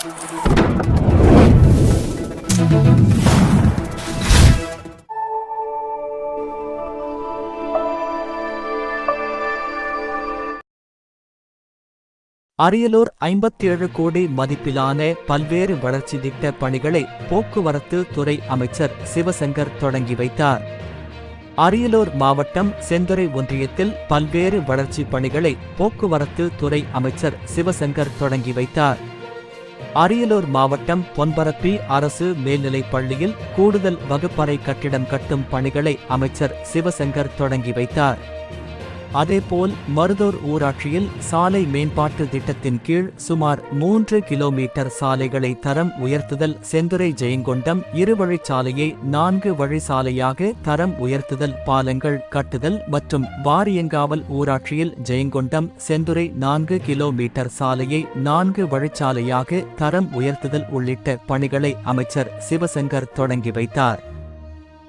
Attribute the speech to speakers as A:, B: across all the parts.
A: அரியலூர் ஐம்பத்தேழு கோடி மதிப்பிலான பல்வேறு வளர்ச்சி திட்ட பணிகளை போக்குவரத்து துறை அமைச்சர் சிவசங்கர் தொடங்கி வைத்தார். அரியலூர் மாவட்டம் செந்துறை ஒன்றியத்தில் பல்வேறு வளர்ச்சி பணிகளை போக்குவரத்து துறை அமைச்சர் சிவசங்கர் தொடங்கி வைத்தார். அரியலூர் மாவட்டம் பொன்பரப்பி அரசு மேல்நிலைப் பள்ளியில் கூடுதல் வகுப்பறை கட்டிடம் கட்டும் பணிகளை அமைச்சர் சிவசங்கர் தொடங்கி வைத்தார். அதேபோல் மருதூர் ஊராட்சியில் சாலை மேம்பாட்டு திட்டத்தின் கீழ் சுமார் மூன்று கிலோமீட்டர் சாலைகளை தரம் உயர்த்துதல் செந்துறை ஜெயங்கொண்டம் இருவழிச்சாலையை நான்கு வழிச்சாலையாக தரம் உயர்த்துதல் பாலங்கள் கட்டுதல் மற்றும் வாரியங்காவல் ஊராட்சியில் ஜெயங்கொண்டம் செந்துறை நான்கு கிலோமீட்டர் சாலையை நான்கு வழிச்சாலையாக தரம் உயர்த்துதல் உள்ளிட்ட பணிகளை அமைச்சர் சிவசங்கர் தொடங்கி வைத்தார்.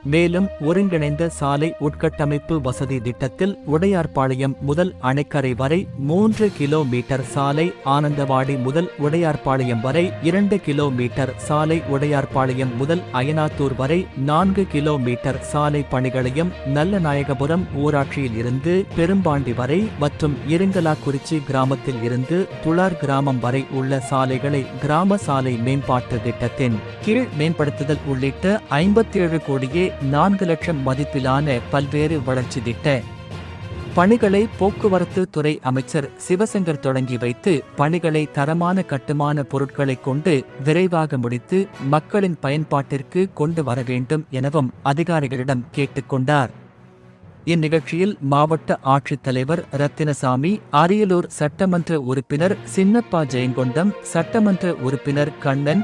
A: மேலும் ஒருங்கிணைந்த சாலை உட்கட்டமைப்பு வசதி திட்டத்தில் உடையார்பாளையம் முதல் அணைக்கரை வரை மூன்று கிலோமீட்டர் சாலை ஆனந்தவாடி முதல் உடையார்பாளையம் வரை இரண்டு கிலோமீட்டர் சாலை உடையார்பாளையம் முதல் அயனாத்தூர் வரை நான்கு கிலோமீட்டர் சாலை பணிகளையும் நல்லநாயகபுரம் ஊராட்சியில் இருந்து பெரும்பாண்டி வரை மற்றும் இருங்கலாக்குறிச்சி கிராமத்தில் இருந்து துளார் கிராமம் வரை உள்ள சாலைகளை கிராம சாலை மேம்பாட்டு திட்டத்தின் கீழ் மேம்படுத்துதல் உள்ளிட்ட ஐம்பத்தி ஏழு கோடியே நான்கு லட்சம் மதிப்பிலான பல்வேறு வளர்ச்சி திட்ட பணிகளை போக்குவரத்து துறை அமைச்சர் சிவசங்கர் தொடங்கி வைத்து பணிகளை தரமான கட்டுமான பொருட்களைக் கொண்டு விரைவாக முடித்து மக்களின் பயன்பாட்டிற்கு கொண்டு வர வேண்டும் எனவும் அதிகாரிகளிடம் கேட்டுக்கொண்டார் இந்நிகழ்ச்சியில் மாவட்ட ஆட்சித்தலைவர் ரத்தினசாமி அரியலூர் சட்டமன்ற உறுப்பினர் சின்னப்பா ஜெயங்கொண்டம் சட்டமன்ற உறுப்பினர் கண்ணன்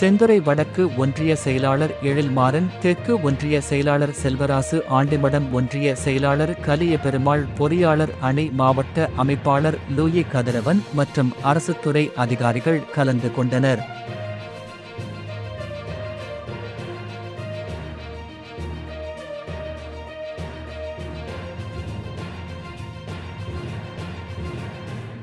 A: செந்துறை வடக்கு ஒன்றிய செயலாளர் எழில்மாறன் தெற்கு ஒன்றிய செயலாளர் செல்வராசு ஆண்டிமடம் ஒன்றிய செயலாளர் கலிய பெருமாள் பொறியாளர் அணி மாவட்ட அமைப்பாளர் லூயி கதிரவன் மற்றும் அரசுத்துறை அதிகாரிகள் கலந்து கொண்டனர்.